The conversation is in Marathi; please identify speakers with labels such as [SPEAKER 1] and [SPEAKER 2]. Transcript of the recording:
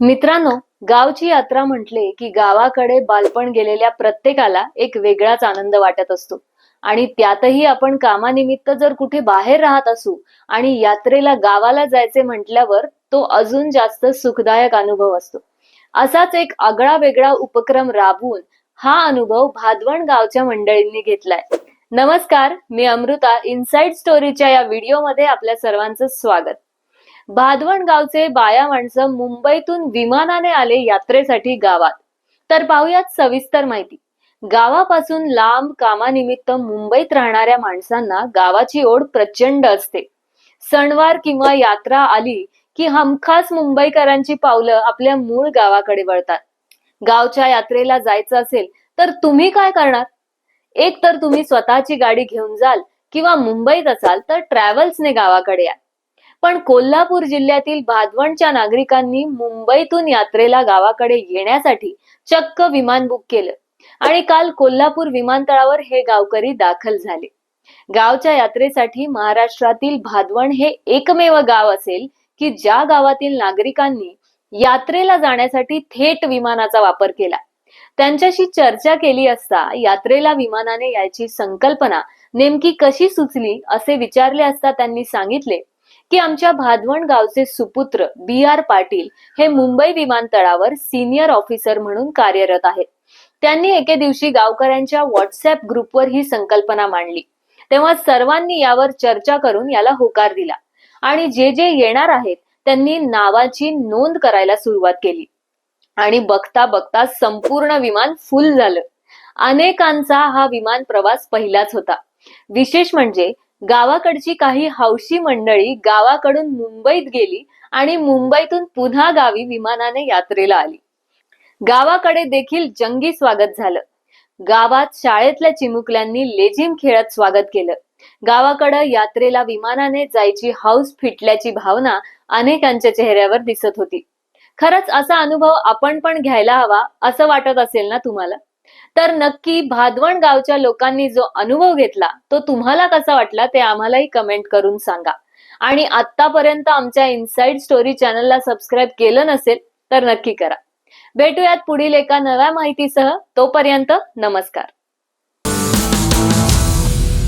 [SPEAKER 1] मित्रांनो गावची यात्रा म्हटले की गावाकडे बालपण गेलेल्या प्रत्येकाला एक वेगळाच आनंद वाटत असतो. आणि त्यातही आपण कामानिमित्त जर कुठे बाहेर राहत असू आणि यात्रेला गावाला जायचे म्हटल्यावर तो अजून जास्त सुखदायक अनुभव असतो. असाच एक आगळा वेगळा उपक्रम राबवून हा अनुभव भादवण गावच्या मंडळींनी घेतलाय. नमस्कार मी अमृता इनसाइड स्टोरीच्या या व्हिडिओमध्ये आपल्या सर्वांचं स्वागत. भादवण गावचे बाया माणसं मुंबईतून विमानाने आले यात्रेसाठी गावात. तर पाहूयात सविस्तर माहिती. गावापासून लांब कामानिमित्त मुंबईत राहणाऱ्या माणसांना गावाची ओढ प्रचंड असते. सणवार किंवा यात्रा आली की हमखास मुंबईकरांची पावलं आपल्या मूळ गावाकडे वळतात. गावच्या यात्रेला जायचं असेल तर तुम्ही काय करणार? एक तर तुम्ही स्वतःची गाडी घेऊन जाल किंवा मुंबईत असाल तर ट्रॅव्हल्सने गावाकडे या. पण कोल्हापूर जिल्ह्यातील भादवणच्या नागरिकांनी मुंबईतून यात्रेला गावाकडे येण्यासाठी चक्क विमान बुक केलं. आणि काल कोल्हापूर विमानतळावर हे गावकरी दाखल झाले. गावच्या यात्रेसाठी महाराष्ट्रातील भादवण हे एकमेव गाव असेल की ज्या गावातील नागरिकांनी यात्रेला जाण्यासाठी थेट विमानाचा वापर केला. त्यांच्याशी चर्चा केली असता यात्रेला विमानाने यायची संकल्पना नेमकी कशी सुचली असे विचारले असता त्यांनी सांगितले की आमच्या भादवण गावचे सुपुत्र बी आर पाटील हे मुंबई विमानतळावर सिनियर ऑफिसर म्हणून कार्यरत आहेत. त्यांनी एके दिवशी गावकऱ्यांच्या व्हॉट्सअप ग्रुपवर ही संकल्पना मांडली. तेव्हा सर्वांनी यावर चर्चा करून याला होकार दिला. आणि जे जे येणार आहेत त्यांनी नावाची नोंद करायला सुरुवात केली. आणि बघता बघता संपूर्ण विमान फुल झालं. अनेकांचा हा विमान प्रवास पहिलाच होता. विशेष म्हणजे गावाकडची काही हौशी मंडळी गावाकडून मुंबईत गेली आणि मुंबईतून पुन्हा गावी विमानाने यात्रेला आली. गावाकडे देखील जंगी स्वागत झालं. गावात शाळेतल्या चिमुकल्यांनी लेझिम खेळत स्वागत केलं. गावाकडं यात्रेला विमानाने जायची हौस फिटल्याची भावना अनेकांच्या चेहऱ्यावर दिसत होती. खरंच असा अनुभव आपण पण घ्यायला हवा असं वाटत असेल ना तुम्हाला? तर नक्की भादवण गावच्या लोकांनी जो अनुभव घेतला तो तुम्हाला कसा वाटला ते आम्हालाही कमेंट करून सांगा. आणि आतापर्यंत आमच्या इनसाइड स्टोरी चॅनलला सबस्क्राईब केलं नसेल तर नक्की करा. भेटूयात पुढील एका नव्या माहितीसह. तोपर्यंत नमस्कार.